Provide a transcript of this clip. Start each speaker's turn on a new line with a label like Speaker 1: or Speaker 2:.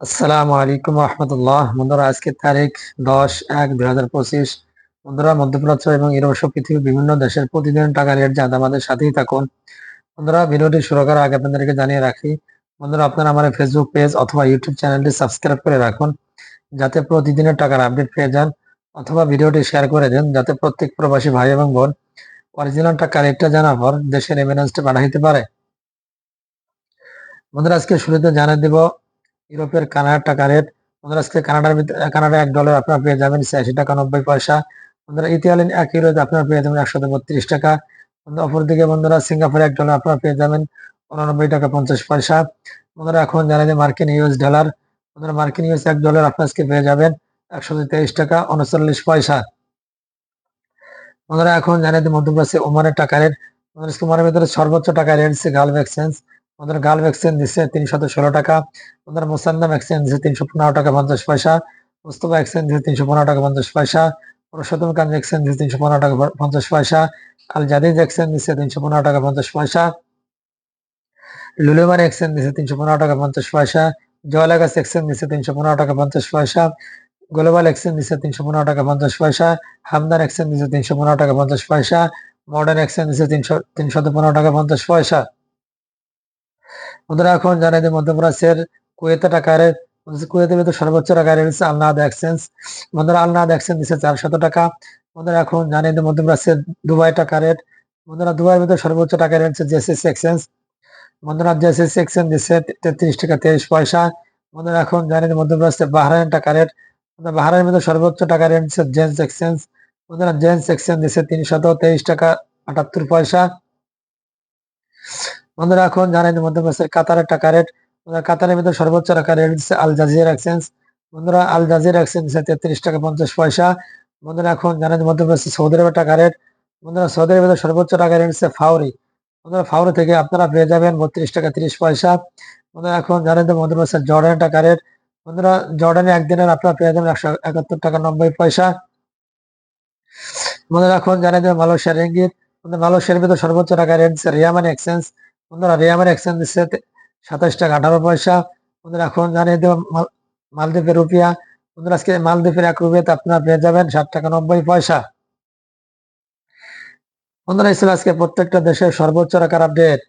Speaker 1: আসসালামু আলাইকুম রহমতুল্লাহ। বন্ধুরা, আজকের তারিখ দশ এক দুই হাজার পঁচিশ। বন্ধুরা, মধ্যপ্রাচ্য এবং ইউরোপ পৃথিবীর বিভিন্ন দেশের প্রতিদিন টাকা রেট জানতে আমাদের সাথেই থাকুন। বন্ধুরা, ভিডিওটি শুরু করার আগে আপনাদেরকে জানিয়ে রাখি, বন্ধুরা, আপনারা আমার ফেসবুক পেজ অথবা ইউটিউব চ্যানেলটি সাবস্ক্রাইব করে রাখুন, যাতে প্রতিদিনের টাকার আপডেট পেয়ে যান, অথবা ভিডিওটি শেয়ার করে দেন, যাতে প্রত্যেক প্রবাসী ভাই এবং বোন অরিজিনাল টাকা রেটটা জানার পর দেশের রেমিনেন্সটা পাঠাইতে পারে। বন্ধুরা, আজকে শুরুতে জানিয়ে দিব ইউরোপের কানাডার টাকা রেট বন্ধুরা আজকে কানাডার কানাডা এক ডলার আপনারা পেয়ে যাবেন ছিয়াশি টাকা নব্বই পয়সা। বন্ধুরা ইতালিয়ান এক ইউরোতে আপনারা পেয়ে যাবেন একশো বত্রিশ টাকা। অপরদিকে বন্ধুরা সিঙ্গাপুরে এক ডলার আপনারা পেয়ে যাবেন উনানব্বই টাকা পঞ্চাশ পয়সা। বন্ধুরা এখন জানেন যে মার্কিন ইউএস ডলার বন্ধুরা মার্কিন ইউএস এক ডলার আপনার আজকে পেয়ে যাবেন একশো তেইশ টাকা উনচল্লিশ পয়সা। বন্ধুরা এখন জানেন যে মধ্যপ্রাচ্যে ওমানের টাকা রেট বন্ধুরা ওমানের ভিতরে সর্বোচ্চ টাকা রেট গালভ এক্সচেঞ্জ বন্ধুরা গালভ এক্সচেঞ্জ দিচ্ছে তিনশত ষোলো টাকা বন্ধুরা মুসান্নাম এক্সচেঞ্জ দিচ্ছে তিনশো পনেরো টাকা পঞ্চাশ পয়সা মুস্তফা এক্সচেঞ্জ দিচ্ছে তিনশো পনেরো টাকা পঞ্চাশ পয়সা পুরুষোত্তম কাঞ্জ এক্সচেঞ্জ দিচ্ছে তিনশো পনেরো টাকা পঞ্চাশ পয়সা আল জাদিদ এক্সচেঞ্জ দিচ্ছে তিনশো পনেরো টাকা পঞ্চাশ পয়সা লুলেমান এক্সচেঞ্জ দিচ্ছে তিনশো পনেরো টাকা পঞ্চাশ পয়সা জয়লাগাস এক্সচেঞ্জ দিচ্ছে তিনশো পনেরো টাকা পঞ্চাশ পয়সা গ্লোবাল এক্সচেঞ্জ দিচ্ছে তিনশো পনেরো টাকা পঞ্চাশ পয়সা হামদান এক্সচেঞ্জ দিচ্ছে তিনশো পনেরো টাকা পঞ্চাশ পয়সা মডার্ন এক্সচেঞ্জ দিচ্ছে তিনশো তিনশত পনেরো টাকা পঞ্চাশ পয়সা বন্ধুরা, এখন জানাই যে মধ্যপ্রাচ্যের কুয়েতে টাকার কুয়েতের ভিতরে সর্বোচ্চ টাকা হচ্ছে আলনাদ এক্সচেঞ্জ। বন্ধুরা আলনাদ এক্সচেঞ্জ দিচ্ছে চারশত টাকা। বন্ধুরা, এখন জানেন যে মধ্যপ্রাচ্যের দুবাই টাকা রেট বন্ধুরা, দুবাইয়ের ভিতরে সর্বোচ্চ টাকা রেট জেসিসি এক্সচেঞ্জ। বন্ধুরা, জেসিস এক্সচেঞ্জ দিচ্ছে তেত্রিশ টাকা তেইশ পয়সা। বন্ধুরা, এখন জানেন যে মধ্যপ্রাচ্যের বাহরাইন টাকা রেট বাহরাইনের ভিতরে সর্বোচ্চ টাকা রেট জেন্স এক্সচেঞ্জ। বন্ধুরা জেন্স এক্সচেঞ্জ দিচ্ছে তিনশত তেইশ টাকা আটাত্তর পয়সা। বন্ধুরা, এখন জানেন মধ্যপ্রাচ্যের কাতারের টাকা রেট কাতারের ভিতরে সর্বোচ্চ টাকা রেট দিচ্ছে আল জাজির এক্সচেঞ্জ। বন্ধুরা, আল জাজির এক্সচেঞ্জ তেত্রিশ টাকা পঞ্চাশ পয়সা। বন্ধুরা, এখন জানেন মধ্যপ্রাচ্যের সৌদি আরবের টাকা রেট বন্ধুরা সৌদি আরবের সর্বোচ্চ টাকা রেট দিচ্ছে ফাউরি। বন্ধুরা, ফাউরি থেকে আপনারা পেয়ে যাবেন বত্রিশ টাকা তিরিশ পয়সা। বন্ধুরা, এখন জানেন যে মধ্যপ্রাচ্যের জর্ডানের টাকা রেট বন্ধুরা, জর্ডানে একদিনের আপনারা পেয়ে যাবেন একশো একাত্তর টাকা নব্বই পয়সা। বন্ধুরা, এখন জানেন যে মালয়েশিয়ার রিঙ্গিত মালয়েশিয়ার ভিতরে সর্বোচ্চ টাকা রেট দিচ্ছে রিয়ামান এক্সচেঞ্জ। বন্ধুরা রিয়ামের এক্সচেঞ্জ দিচ্ছে সাতাশ টাকা, আঠারো পয়সা। বন্ধুরা, এখন জানিয়ে দেব মালদ্বীপের রুপিয়া। বন্ধুরা, আজকে মালদ্বীপের এক রুপিয়াতে আপনারা পেয়ে যাবেন ষাট টাকা নব্বই পয়সা। বন্ধুরা আজকে প্রত্যেকটা দেশের সর্বোচ্চ রাখার আপডেট।